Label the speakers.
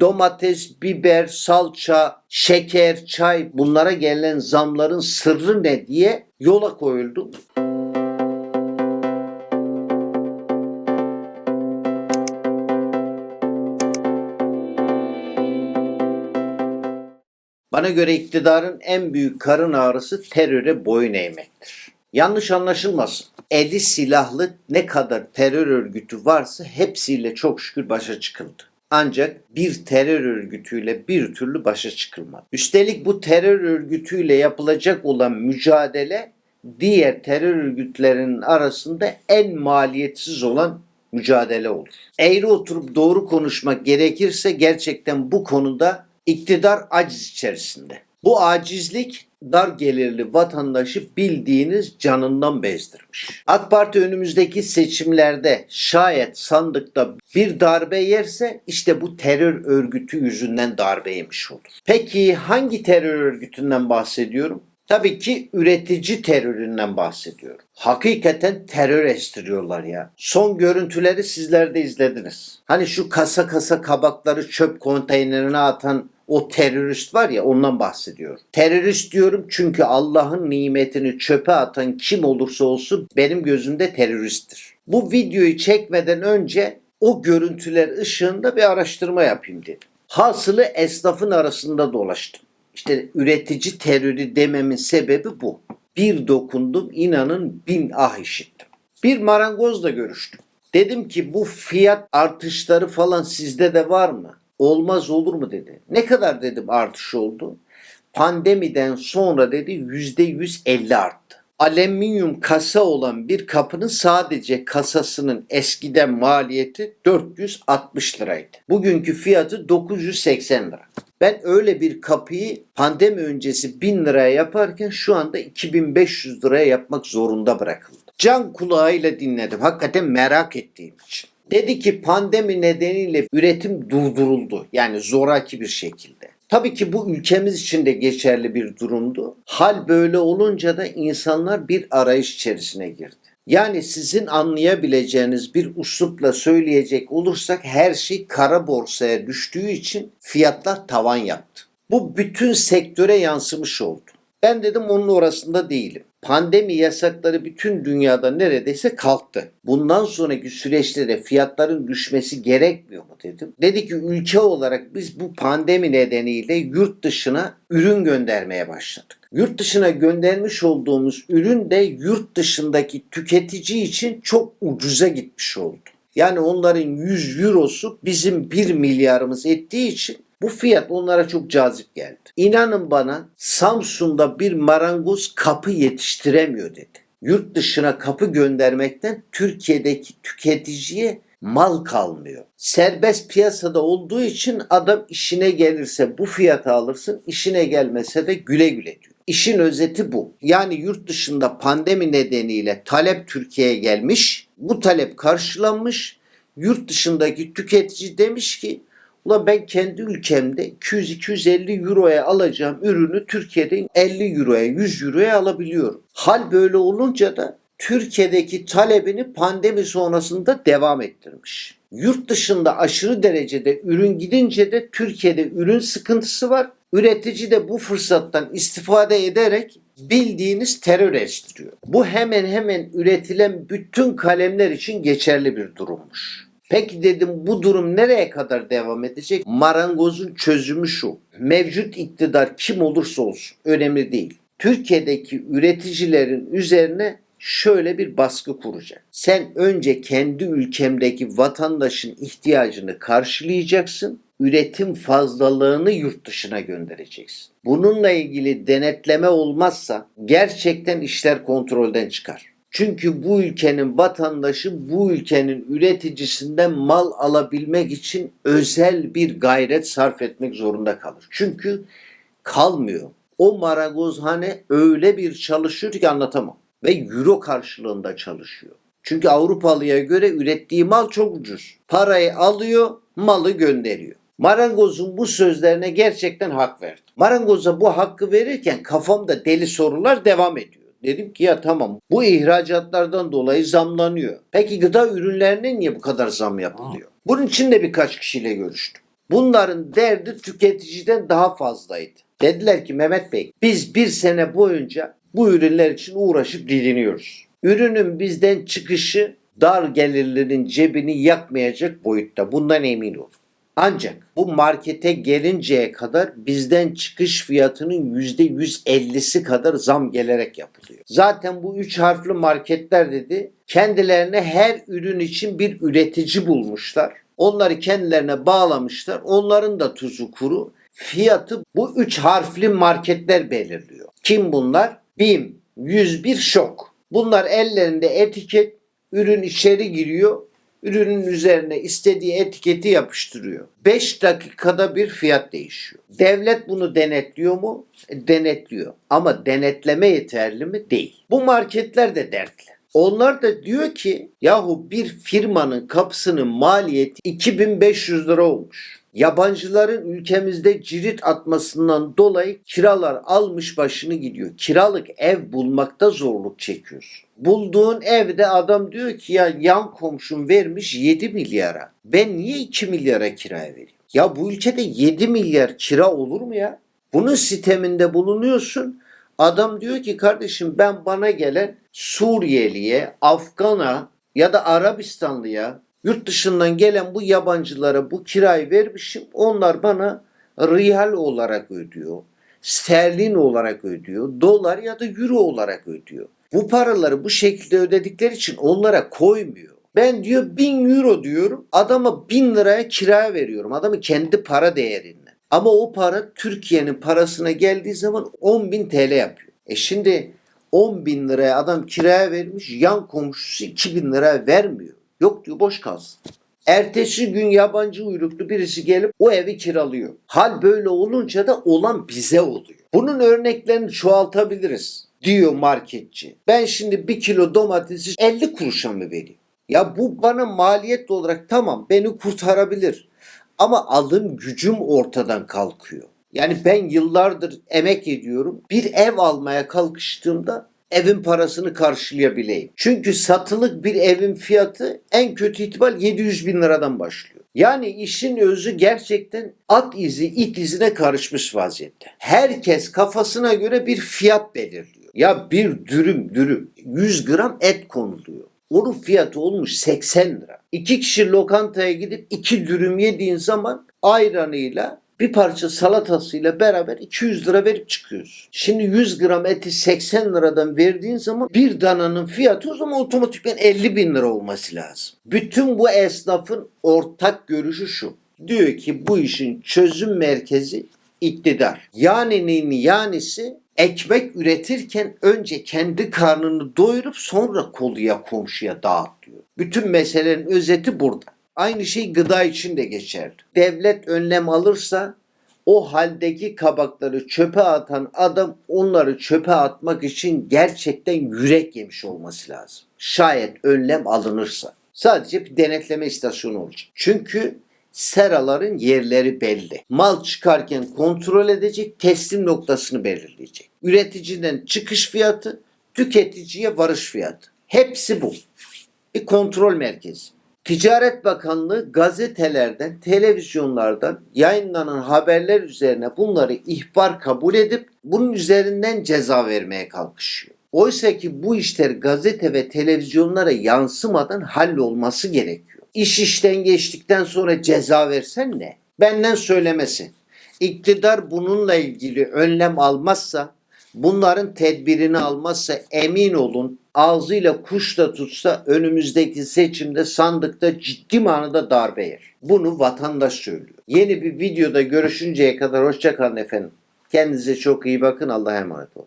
Speaker 1: domates, biber, salça, şeker, çay bunlara gelen zamların sırrı ne diye yola koyuldum. Bana göre iktidarın en büyük karın ağrısı teröre boyun eğmektir. Yanlış anlaşılmasın. Eli silahlı ne kadar terör örgütü varsa hepsiyle çok şükür başa çıkıldı. Ancak bir terör örgütüyle bir türlü başa çıkılmadı. Üstelik bu terör örgütüyle yapılacak olan mücadele diğer terör örgütlerinin arasında en maliyetsiz olan mücadele olur. Eğri oturup doğru konuşmak gerekirse gerçekten bu konuda iktidar aciz içerisinde. Bu acizlik dar gelirli vatandaşı bildiğiniz canından bezdirmiş. AK Parti önümüzdeki seçimlerde şayet sandıkta bir darbe yerse işte bu terör örgütü yüzünden darbe yemiş olur. Peki hangi terör örgütünden bahsediyorum? Tabii ki üretici teröründen bahsediyorum. Hakikaten terör estiriyorlar ya. Son görüntüleri sizler de izlediniz. Hani şu kasa kasa kabakları çöp konteynerine atan o terörist var ya ondan bahsediyorum. Terörist diyorum çünkü Allah'ın nimetini çöpe atan kim olursa olsun benim gözümde teröristtir. Bu videoyu çekmeden önce o görüntüler ışığında bir araştırma yapayım dedim. Hasılı esnafın arasında dolaştım. İşte üretici terörü dememin sebebi bu. Bir dokundum inanın bin ah işittim. Bir marangozla görüştüm. Dedim ki bu fiyat artışları falan sizde de var mı? Olmaz olur mu dedi. Ne kadar dedim artış oldu? Pandemiden sonra dedi yüzde yüz elli arttı. Alüminyum kasa olan bir kapının sadece kasasının eskiden maliyeti 460 liraydı. Bugünkü fiyatı 980 lira. Ben öyle bir kapıyı pandemi öncesi 1000 liraya yaparken şu anda 2500 liraya yapmak zorunda bırakıldı. Can kulağıyla dinledim. Hakikaten merak ettiğim için. Dedi ki pandemi nedeniyle üretim durduruldu. Yani zoraki bir şekilde. Tabii ki bu ülkemiz için de geçerli bir durumdu. Hal böyle olunca da insanlar bir arayış içerisine girdi. Yani sizin anlayabileceğiniz bir uslupla söyleyecek olursak her şey kara borsaya düştüğü için fiyatlar tavan yaptı. Bu bütün sektöre yansımış oldu. Ben dedim onun orasında değilim. Pandemi yasakları bütün dünyada neredeyse kalktı. Bundan sonraki süreçte fiyatların düşmesi gerekmiyor mu dedim. Dedi ki ülke olarak biz bu pandemi nedeniyle yurt dışına ürün göndermeye başladık. Yurt dışına göndermiş olduğumuz ürün de yurt dışındaki tüketici için çok ucuza gitmiş oldu. Yani onların 100 eurosu bizim 1 milyarımız ettiği için bu fiyat onlara çok cazip geldi. İnanın bana Samsun'da bir marangoz kapı yetiştiremiyor dedi. Yurt dışına kapı göndermekten Türkiye'deki tüketiciye mal kalmıyor. Serbest piyasada olduğu için adam işine gelirse bu fiyata alırsın, işine gelmese de güle güle diyor. İşin özeti bu. Yani yurt dışında pandemi nedeniyle talep Türkiye'ye gelmiş, bu talep karşılanmış. Yurt dışındaki tüketici demiş ki Ulan ben kendi ülkemde 200-250 euroya alacağım ürünü Türkiye'de 50 euroya 100 euroya alabiliyorum. Hal böyle olunca da Türkiye'deki talebini pandemi sonrasında devam ettirmiş. Yurt dışında aşırı derecede ürün gidince de Türkiye'de ürün sıkıntısı var. Üretici de bu fırsattan istifade ederek bildiğiniz terör estiriyor. Bu hemen hemen üretilen bütün kalemler için geçerli bir durummuş. Peki dedim bu durum nereye kadar devam edecek? Marangozun çözümü şu. Mevcut iktidar kim olursa olsun önemli değil. Türkiye'deki üreticilerin üzerine şöyle bir baskı kuracak. Sen önce kendi ülkemdeki vatandaşın ihtiyacını karşılayacaksın. Üretim fazlalığını yurt dışına göndereceksin. Bununla ilgili denetleme olmazsa gerçekten işler kontrolden çıkar. Çünkü bu ülkenin vatandaşı bu ülkenin üreticisinden mal alabilmek için özel bir gayret sarf etmek zorunda kalır. Çünkü kalmıyor. O marangozhane öyle bir çalışıyor ki anlatamam. Ve euro karşılığında çalışıyor. Çünkü Avrupalıya göre ürettiği mal çok ucuz. Parayı alıyor, malı gönderiyor. Marangozun bu sözlerine gerçekten hak verdim. Marangoza bu hakkı verirken kafamda deli sorular devam ediyor. Dedim ki ya tamam bu ihracatlardan dolayı zamlanıyor. Peki gıda ürünlerine niye bu kadar zam yapılıyor? Bunun için de birkaç kişiyle görüştüm. Bunların derdi tüketiciden daha fazlaydı. Dediler ki Mehmet Bey biz bir sene boyunca bu ürünler için uğraşıp didiniyoruz. Ürünün bizden çıkışı dar gelirlerin cebini yakmayacak boyutta. Bundan emin olun. Ancak bu markete gelinceye kadar bizden çıkış fiyatının %150'si kadar zam gelerek yapılıyor. Zaten bu üç harfli marketler dedi kendilerine her ürün için bir üretici bulmuşlar. Onları kendilerine bağlamışlar. Onların da tuzu kuru. Fiyatı bu üç harfli marketler belirliyor. Kim bunlar? BİM, 101 Şok. Bunlar ellerinde etiket, ürün içeri giriyor. Ürünün üzerine istediği etiketi yapıştırıyor. 5 dakikada bir fiyat değişiyor. Devlet bunu denetliyor mu? E, Denetliyor. Ama denetleme yeterli mi? Değil. Bu marketler de dertli. Onlar da diyor ki yahu bir firmanın kapısının maliyeti 2500 lira olmuş. Yabancıların ülkemizde cirit atmasından dolayı kiralar almış başını gidiyor. Kiralık ev bulmakta zorluk çekiyorsun. Bulduğun evde adam diyor ki ya yan komşum vermiş 7 milyara. Ben niye 2 milyara kiraya vereyim? Ya bu ülkede 7 milyar kira olur mu ya? Bunun siteminde bulunuyorsun. Adam diyor ki kardeşim ben bana gelen Suriyeliye, Afgan'a ya da Arabistanlıya yurt dışından gelen bu yabancılara bu kirayı vermişim. Onlar bana riyal olarak ödüyor. Sterlin olarak ödüyor. Dolar ya da euro olarak ödüyor. Bu paraları bu şekilde ödedikleri için onlara koymuyor. Ben diyor 1000 euro diyorum. Adama 1000 liraya kiraya veriyorum. Adamın kendi para değerinden. Ama o para Türkiye'nin parasına geldiği zaman 10.000 TL yapıyor. E şimdi 10 bin liraya adam kiraya vermiş yan komşusu 2000 liraya vermiyor. Yok diyor boş kalsın. Ertesi gün yabancı uyruklu birisi gelip o evi kiralıyor. Hal böyle olunca da olan bize oluyor. Bunun örneklerini çoğaltabiliriz diyor marketçi. Ben şimdi bir kilo domatesi 50 kuruşa mı vereyim? Ya bu bana maliyet olarak tamam beni kurtarabilir. Ama alım gücüm ortadan kalkıyor. Yani ben yıllardır emek ediyorum. Bir ev almaya kalkıştığımda evin parasını karşılayabileyim. Çünkü satılık bir evin fiyatı en kötü ihtimal 700 bin liradan başlıyor. Yani işin özü gerçekten at izi it izine karışmış vaziyette. Herkes kafasına göre bir fiyat belirliyor. Ya bir dürüm dürüm 100 gram et konuluyor. Onun fiyatı olmuş 80 lira. İki kişi lokantaya gidip iki dürüm yediğin zaman ayranıyla bir parça salatasıyla beraber 200 lira verip çıkıyorsun. Şimdi 100 gram eti 80 liradan verdiğin zaman bir dananın fiyatı o zaman otomatikman 50 bin lira olması lazım. Bütün bu esnafın ortak görüşü şu. Diyor ki bu işin çözüm merkezi iktidar. Yani'nin yanisi ekmek üretirken önce kendi karnını doyurup sonra koluya komşuya dağıt diyor. Bütün meselenin özeti burada. Aynı şey gıda için de geçerli. Devlet önlem alırsa o haldeki kabakları çöpe atan adam onları çöpe atmak için gerçekten yürek yemiş olması lazım. Şayet önlem alınırsa. Sadece bir denetleme istasyonu olacak. Çünkü seraların yerleri belli. Mal çıkarken kontrol edecek, teslim noktasını belirleyecek. Üreticiden çıkış fiyatı, tüketiciye varış fiyatı. Hepsi bu. Bir kontrol merkezi. Ticaret Bakanlığı gazetelerden, televizyonlardan yayınlanan haberler üzerine bunları ihbar kabul edip bunun üzerinden ceza vermeye kalkışıyor. Oysa ki bu işler gazete ve televizyonlara yansımadan hallolması gerekiyor. İş işten geçtikten sonra ceza versen ne? Benden söylemesi. İktidar bununla ilgili önlem almazsa, bunların tedbirini almazsa emin olun ağzıyla kuş da tutsa önümüzdeki seçimde sandıkta ciddi manada darbe yer. Bunu vatandaş söylüyor. Yeni bir videoda görüşünceye kadar hoşçakalın efendim. Kendinize çok iyi bakın. Allah'a emanet olun.